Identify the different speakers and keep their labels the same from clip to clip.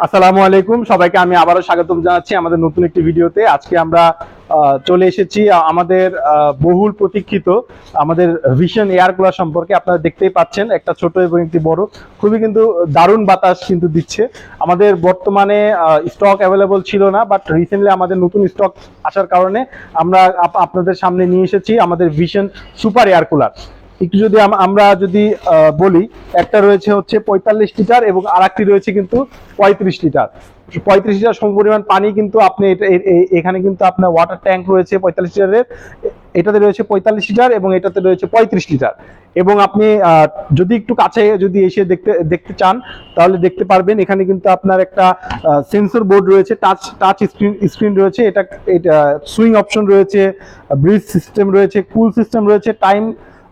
Speaker 1: আসসালামু আলাইকুম। সবাইকে আমি আবারও স্বাগতম জানাচ্ছি আমাদের নতুন একটি ভিডিওতে। আজকে আমরা চলে এসেছি আমাদের বহুল প্রতীক্ষিত আমাদের ভিশন এয়ার কুলার সম্পর্কে। আপনারা দেখতেই পাচ্ছেন, একটা ছোট এবং একটি বড়। খুবই কিন্তু দারুণ বাতাস কিন্তু দিচ্ছে। আমাদের বর্তমানে স্টক অ্যাভেলেবল ছিল না বাট রিসেন্টলি আমাদের নতুন স্টক আসার কারণে আমরা আপনাদের সামনে নিয়ে এসেছি আমাদের ভিশন সুপার এয়ার কুলার একটু যদি আমরা যদি বলি, একটা রয়েছে হচ্ছে পঁয়তাল্লিশ লিটার এবং আর একটি রয়েছে কিন্তু পঁয়ত্রিশ লিটার। পঁয়ত্রিশ লিটার সমপরিমাণ পানি কিন্তু আপনি এখানে কিন্তু আপনার ওয়াটার ট্যাঙ্ক রয়েছে পঁয়তাল্লিশ লিটারের। এটাতে রয়েছে পঁয়তাল্লিশ লিটার এবং এটাতে রয়েছে পঁয়ত্রিশ লিটার। এবং আপনি যদি একটু কাছে যদি এসে দেখতে দেখতে চান, তাহলে দেখতে পারবেন এখানে কিন্তু আপনার একটা সেন্সর বোর্ড রয়েছে টাচ টাচ স্ক্রিন স্ক্রিন রয়েছে, এটা এটা সুইং অপশন রয়েছে ব্রিজ সিস্টেম রয়েছে কুল সিস্টেম রয়েছে টাইম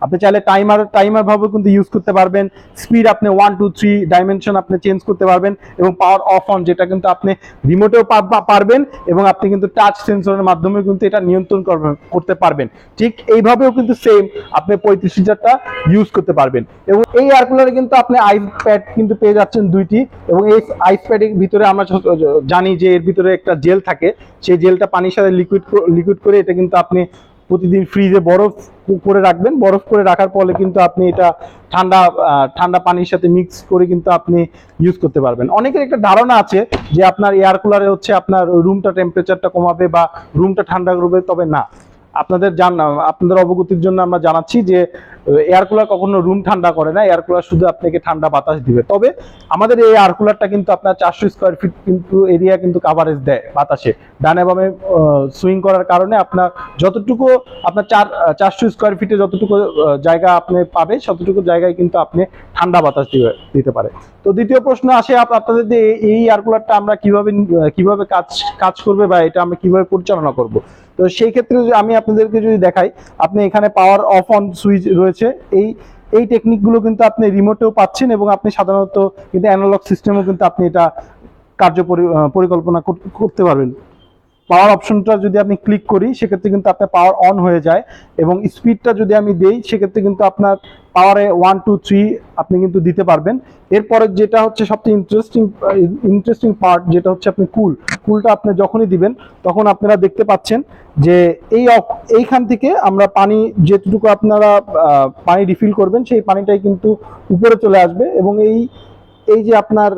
Speaker 1: আপনি চাইলে টাইমার টাইমার ভাবে কিন্তু ইউজ করতে পারবেন। স্পিড আপনি ওয়ান টু থ্রি ডাইমেনশন আপনি চেঞ্জ করতে পারবেন এবং পাওয়ার অফ অন যেটা কিন্তু আপনি রিমোটেও পারবেন এবং আপনি কিন্তু টাচ সেন্সরের মাধ্যমে কিন্তু এটা নিয়ন্ত্রণ করতে পারবেন। ঠিক এইভাবেও কিন্তু সেম আপনি পঁয়ত্রিশ লিটারটা ইউজ করতে পারবেন। এবং এই এয়ার কুলারে কিন্তু আপনি আইস প্যাড কিন্তু পেয়ে যাচ্ছেন দুইটি এবং এই আইস প্যাডের ভিতরে আমরা জানি যে এর ভিতরে একটা জেল থাকে, সেই জেলটা পানির সাথে লিকুইড লিকুইড করে এটা কিন্তু আপনি প্রতিদিন ফ্রিজে বরফ করে রাখবেন। বরফ করে রাখার ফলে কিন্তু আপনি এটা ঠান্ডা ঠান্ডা পানির সাথে মিক্স করে কিন্তু আপনি ইউজ করতে পারবেন। অনেকের একটা ধারণা আছে যে আপনার এয়ার কুলারে হচ্ছে আপনার রুমটা টেম্পারেচারটা কমাবে বা রুমটা ঠান্ডা করবে, তবে না। আপনাদের জান আপনাদের অবগতির জন্য আমরা জানাচ্ছি যে এয়ার কুলার কখনো রুম ঠান্ডা করে না এয়ার কুলার শুধু আপনাকে ঠান্ডা বাতাস দিবে। তবে আমাদের এই এয়ার কুলারটা কিন্তু আপনার চারশো স্কোয়ার ফিট কিন্তু এরিয়া কিন্তু কাভারেজ দেয় বাতাসে। ডানে বামে সুইং করার কারণে আপনার যতটুকু আপনার চার চারশো স্কোয়ার ফিটে যতটুকু জায়গা আপনি পাবে, ততটুকু জায়গায় কিন্তু আপনি ঠান্ডা বাতাস দিবে, দিতে পারে। তো দ্বিতীয় প্রশ্ন আসে আপনাদের যে এই- এয়ার কুলারটা আমরা কীভাবে কীভাবে কাজ কাজ করবে বা এটা আমরা কীভাবে পরিচালনা করব? তো সেই ক্ষেত্রে যদি আমি আপনাদেরকে যদি দেখাই, আপনি এখানে পাওয়ার অফ অন সুইচ রয়েছে। এই এই টেকনিকগুলো কিন্তু আপনি রিমোটেও পাচ্ছেন এবং আপনি সাধারণত কিন্তু অ্যানালগ সিস্টেমও কিন্তু আপনি এটা কার্য পরিকল্পনা কর- করতে পারবেন। পাওয়ার অপশনটা যদি আপনি ক্লিক করি, সেক্ষেত্রে কিন্তু আপনার পাওয়ার অন হয়ে যায় এবং স্পিডটা যদি আমি দেই, সেক্ষেত্রে কিন্তু আপনার পাওয়ারে ওয়ান টু থ্রি আপনি কিন্তু দিতে পারবেন। এরপরে যেটা হচ্ছে সবচেয়ে ইন্টারেস্টিং ইন্টারেস্টিং পার্ট যেটা হচ্ছে আপনি কুল। কুলটা আপনি যখনই দিবেন, তখন আপনারা দেখতে পাচ্ছেন যে এই এইখান থেকে আমরা পানি যেটুকু আপনারা পানি রিফিল করবেন, সেই পানিটাই কিন্তু উপরে চলে আসবে এবং এই এই যে আপনার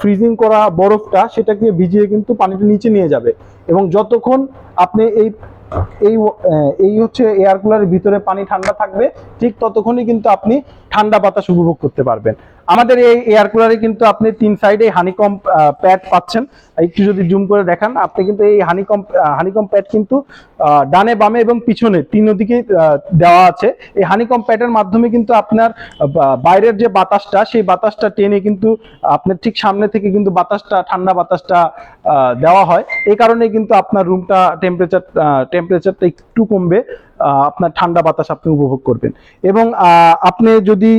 Speaker 1: ফ্রিজিং করা বরফটা, সেটাকে ভিজিয়ে কিন্তু পানিটা নিচে নিয়ে যাবে। এবং যতক্ষণ আপনি এই এই এই হচ্ছে এয়ার কুলারের ভিতরে পানি ঠান্ডা থাকবে, ঠিক ততক্ষণই কিন্তু আপনি ঠান্ডা বাতাস উপভোগ করতে পারবেন। আমাদের এই এয়ার কুলারে কিন্তু আপনি তিন সাইডে হানিকম প্যাড পাচ্ছেন। একটু যদি জুম করে দেখান, আপনি কিন্তু এই হানিকম হানিকম প্যাড কিন্তু ডানে, বামে এবং পিছনে তিন দিকে দেওয়া আছে। এই হানিকম প্যাডের মাধ্যমে কিন্তু আপনার বাইরের যে বাতাসটা, সেই বাতাসটা টেনে কিন্তু আপনার ঠিক সামনে থেকে কিন্তু বাতাসটা, ঠান্ডা বাতাসটা দেওয়া হয়। এই কারণে কিন্তু আপনার রুমটা টেম্পারেচার টেম্পারেচারটা একটু কমবে আপনার ঠান্ডা বাতাস আপনি উপভোগ করবেন। এবং আপনি যদি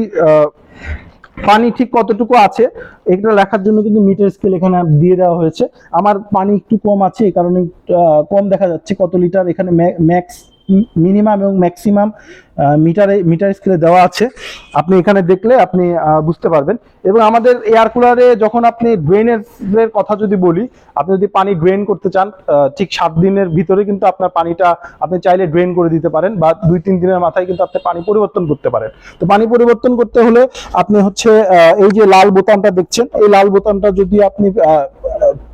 Speaker 1: পানি ঠিক কতটুকু আছে, এটা লেখার জন্য কিন্তু মিটার স্কেল এখানে দিয়ে দেওয়া হয়েছে। আমার পানি একটু কম আছে, এই কারণে কম দেখা যাচ্ছে কত লিটার এখানে ম্যাক্স মিনিমাম এবং ম্যাক্সিমাম মিটারে মিটার স্কেলে দেওয়া আছে। আপনি এখানে দেখলে আপনি বুঝতে পারবেন। এবং আমাদের এয়ার কুলারে যখন আপনি ড্রেনের কথা যদি বলি, আপনি যদি পানি ড্রেন করতে চান ঠিক সাত দিনের ভিতরে কিন্তু আপনার পানিটা আপনি চাইলে ড্রেন করে দিতে পারেন বা দুই তিন দিনের মাথায় কিন্তু আপনি পানি পরিবর্তন করতে পারেন। তো পানি পরিবর্তন করতে হলে আপনি হচ্ছে এই যে লাল বোতামটা দেখছেন, এই লাল বোতামটা যদি আপনি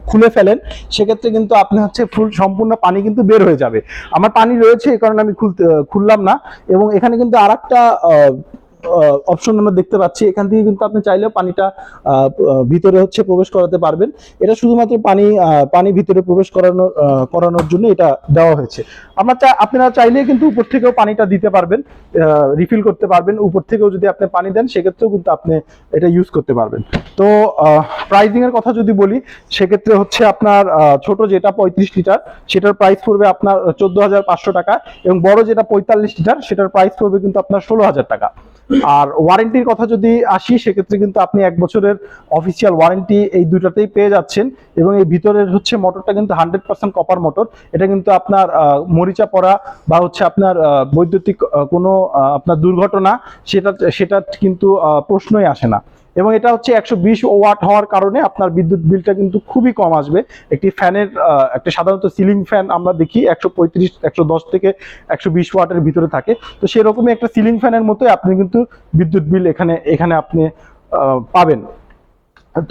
Speaker 1: খুলে ফেলেন, সেক্ষেত্রে কিন্তু আপনি হচ্ছে ফুল, সম্পূর্ণ পানি কিন্তু বের হয়ে যাবে। আমার পানি রয়েছে, এই কারণে আমি খুলতে খুললাম না। এবং এখানে কিন্তু আর একটা অপশন আমরা দেখতে পাচ্ছি। এখান থেকে কিন্তু আপনি চাইলেও পানিটা ভিতরে হচ্ছে প্রবেশ করাতে পারবেন। এটা শুধুমাত্র পানি পানি ভিতরে প্রবেশ করানোর আহ, করানোর জন্য এটা দেওয়া হয়েছে। আমরা আপনারা চাইলে কিন্তু উপর থেকেও পানিটা দিতে পারবেন রিফিল করতে পারবেন। উপর থেকেও যদি আপনি পানি দেন সেক্ষেত্রেও কিন্তু আপনি এটা ইউজ করতে পারবেন। তো প্রাইজিং এর কথা যদি বলি সেক্ষেত্রে হচ্ছে আপনার ছোট যেটা পঁয়ত্রিশ লিটার সেটার প্রাইস পড়বে আপনার চোদ্দ হাজার পাঁচশো টাকা এবং বড় যেটা পঁয়তাল্লিশ লিটার সেটার প্রাইস পড়বে কিন্তু আপনার ষোলো হাজার টাকা। আর ওয়ারেন্টির কথা যদি আসি, সেক্ষেত্রে কিন্তু আপনি এক বছরের অফিসিয়াল ওয়ারেন্টি এই দুটাতেই পেয়ে যাচ্ছেন এবং এই ভিতরের হচ্ছে মোটরটা কিন্তু হান্ড্রেড পার্সেন্ট কপার মোটর এটা কিন্তু আপনার মরিচা পড়া বা হচ্ছে আপনার বৈদ্যুতিক কোনো আপনার দুর্ঘটনা, সেটা সেটা কিন্তু প্রশ্নই আসে না। এবং এটা হচ্ছে একশো বিশ ওয়াট হওয়ার কারণে আপনার বিদ্যুৎ বিলটা কিন্তু খুবই কম আসবে। একটি ফ্যানের একটা সাধারণত সিলিং ফ্যান আমরা দেখি একশো পঁয়ত্রিশ, একশো দশ থেকে একশো বিশ ওয়াটের ভিতরে থাকে। তো সেরকমই একটা সিলিং ফ্যানের মতোই আপনি কিন্তু বিদ্যুৎ বিল এখানে এখানে আপনি পাবেন।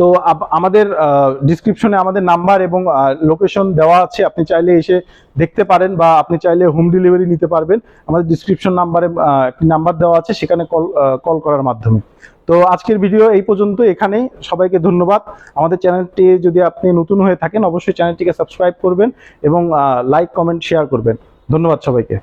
Speaker 1: তো আমাদের ডিসক্রিপশনে আমাদের নাম্বার এবং লোকেশন দেওয়া আছে। আপনি চাইলে এসে দেখতে পারেন বা আপনি চাইলে হোম ডেলিভারি নিতে পারবেন। আমাদের ডিসক্রিপশন নাম্বারে একটি নাম্বার দেওয়া আছে। সেখানে কল কল করার মাধ্যমে। তো আজকের ভিডিও এই পর্যন্ত এখানেই। সবাইকে ধন্যবাদ। আমাদের চ্যানেলটি যদি আপনি নতুন হয়ে থাকেন, অবশ্যই চ্যানেলটিকে সাবস্ক্রাইব করবেন এবং লাইক কমেন্ট শেয়ার করবেন। ধন্যবাদ সবাইকে।